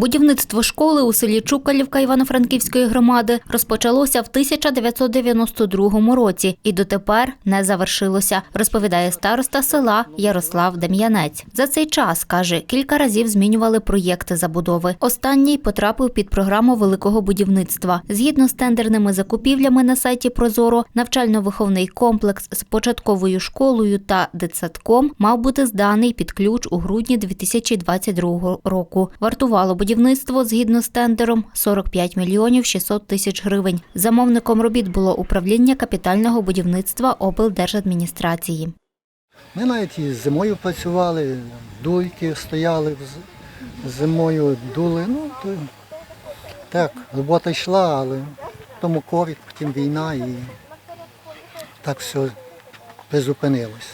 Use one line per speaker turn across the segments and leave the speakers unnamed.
Будівництво школи у селі Чукалівка Івано-Франківської громади розпочалося в 1992 році і дотепер не завершилося, розповідає староста села Ярослав Дем'янець. За цей час, каже, кілька разів змінювали проєкти забудови. Останній потрапив під програму великого будівництва. Згідно з тендерними закупівлями на сайті Прозоро, навчально-виховний комплекс з початковою школою та дитсадком мав бути зданий під ключ у грудні 2022 року. Вартувало будівництво згідно з тендером 45 мільйонів 600 тисяч гривень. Замовником робіт було управління капітального будівництва облдержадміністрації.
Ми навіть і зимою працювали, дуйки стояли зимою, дули. Ну, то, так, робота йшла, але тому ковід, потім війна і так все призупинилось.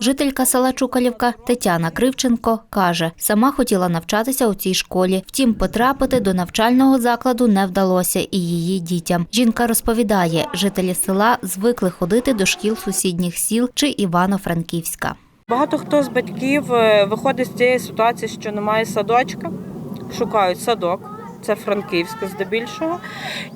Жителька села Чукалівка Тетяна Кривченко каже, сама хотіла навчатися у цій школі. Втім, потрапити до навчального закладу не вдалося і її дітям. Жінка розповідає, жителі села звикли ходити до шкіл сусідніх сіл чи Івано-Франківська.
Багато хто з батьків е, виходить з цієї ситуації, що немає садочка, шукають садок. Це Франківська здебільшого,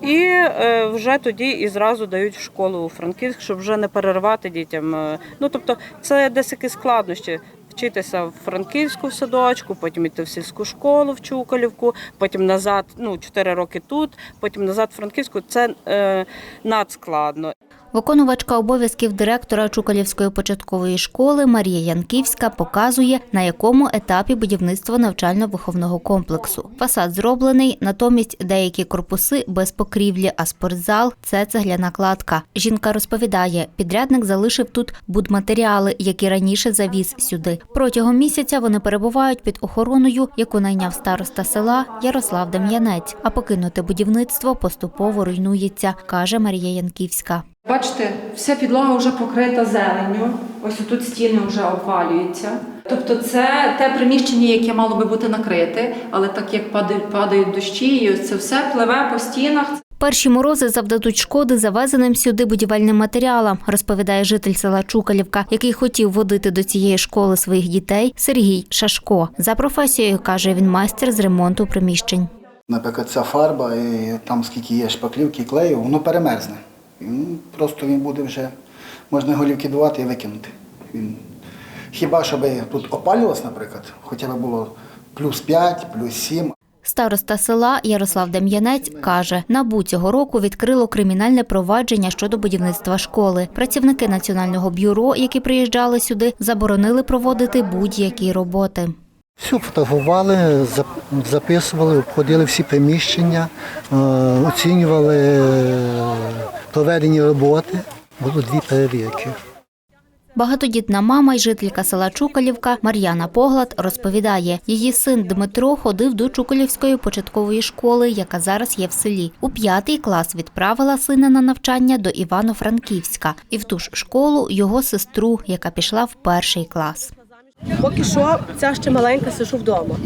і е, вже тоді і зразу дають в школу у Франківськ, щоб вже не перервати дітям. е, Ну тобто, це десь якісь складнощі. Вчитися в Франківську в садочку, потім йти в сільську школу в Чукалівку, потім назад, ну 4 роки тут, потім назад в Франківську. Це е, надскладно.
Виконувачка обов'язків директора Чукалівської початкової школи Марія Янківська показує, на якому етапі будівництва навчально-виховного комплексу. Фасад зроблений, натомість деякі корпуси без покрівлі, а спортзал це цегляна кладка. Жінка розповідає, підрядник залишив тут будматеріали, які раніше завіз сюди. Протягом місяця вони перебувають під охороною, яку найняв староста села Ярослав Дем'янець. А покинуте будівництво поступово руйнується, каже Марія Янківська.
Бачите, вся підлога вже покрита зеленню. Ось тут стіни вже обвалюються. Тобто, це те приміщення, яке мало би бути накрите, але так як падають, падають дощі, і ось це все пливе по стінах.
Перші морози завдадуть шкоди завезеним сюди будівельним матеріалам, розповідає житель села Чукалівка, який хотів водити до цієї школи своїх дітей Сергій Шашко. За професією каже він майстер з ремонту приміщень.
Наприклад, ця фарба, і там скільки є шпаклівки, клею, воно перемерзне. Просто він буде вже, можна його ліквідувати і викинути. Він, хіба щоб тут опалювалось, наприклад, хоча б було плюс 5, плюс 7,
Староста села Ярослав Дем'янець каже, НАБУ цього року відкрило кримінальне провадження щодо будівництва школи. Працівники національного бюро, які приїжджали сюди, заборонили проводити будь-які роботи.
Все фотографували, записували, обходили всі приміщення, е, оцінювали е, проведені роботи. Було дві перевірки.
Багатодітна мама й жителька села Чукалівка Мар'яна Поглад розповідає, її син Дмитро ходив до Чукалівської початкової школи, яка зараз є в селі. У п'ятий клас відправила сина на навчання до Івано-Франківська і в ту ж школу його сестру, яка пішла в перший клас.
Поки що ця ще маленька сижу вдома.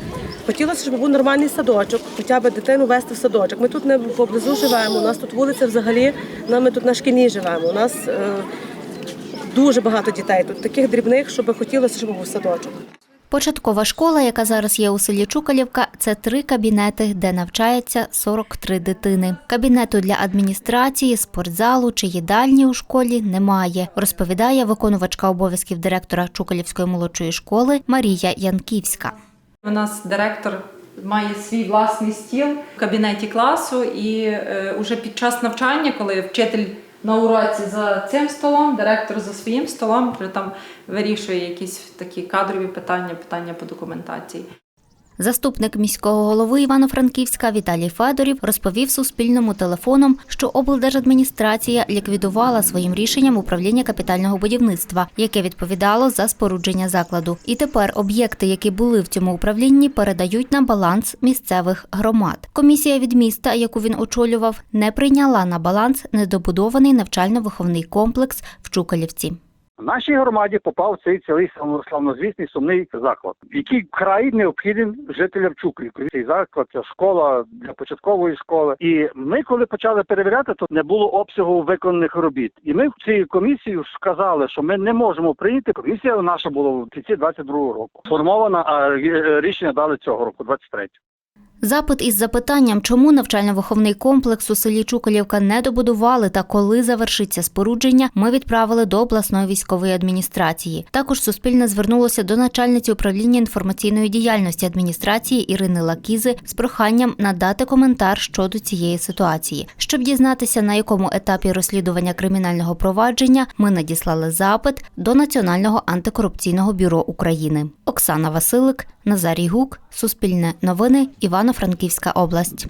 Хотілося, щоб був нормальний садочок, хоча б дитину вести в садочок. Ми тут не поблизу живемо, у нас тут вулиця взагалі, ми тут на шкільній живемо. У нас е, дуже багато дітей тут, таких дрібних, щоб хотілося, щоб був садочок.
Початкова школа, яка зараз є у селі Чукалівка, це три кабінети, де навчається 43 дитини. Кабінету для адміністрації, спортзалу чи їдальні у школі немає, розповідає виконувачка обов'язків директора Чукалівської молодшої школи Марія Янківська.
У нас директор має свій власний стіл в кабінеті класу, і е, уже під час навчання, коли вчитель на уроці за цим столом, директор за своїм столом, вже там вирішує якісь такі кадрові питання, питання по документації.
Заступник міського голови Івано-Франківська Віталій Федорів розповів Суспільному телефоном, що облдержадміністрація ліквідувала своїм рішенням управління капітального будівництва, яке відповідало за спорудження закладу. І тепер об'єкти, які були в цьому управлінні, передають на баланс місцевих громад. Комісія від міста, яку він очолював, не прийняла на баланс недобудований навчально-виховний комплекс в Чукалівці.
Нашій громаді попав цей цілий слав- славнозвісний сумний заклад, який вкрай необхідний жителям Чуклівки. Цей заклад це школа для початкової школи. І ми, коли почали перевіряти, то не було обсягу виконаних робіт. І ми в цій комісії сказали, що ми не можемо прийняти. Комісія наша була в кінці 22-го року. Сформована, а е, рішення дали цього року, 23-го.
Запит із запитанням, чому навчально-виховний комплекс у селі Чуколівка не добудували та коли завершиться спорудження, ми відправили до обласної військової адміністрації. Також Суспільне звернулося до начальниці управління інформаційної діяльності адміністрації Ірини Лакізи з проханням надати коментар щодо цієї ситуації. Щоб дізнатися, на якому етапі розслідування кримінального провадження, ми надіслали запит до Національного антикорупційного бюро України. Оксана Василик, Назарій Гук, Суспільне новини, Івано-Франківська область.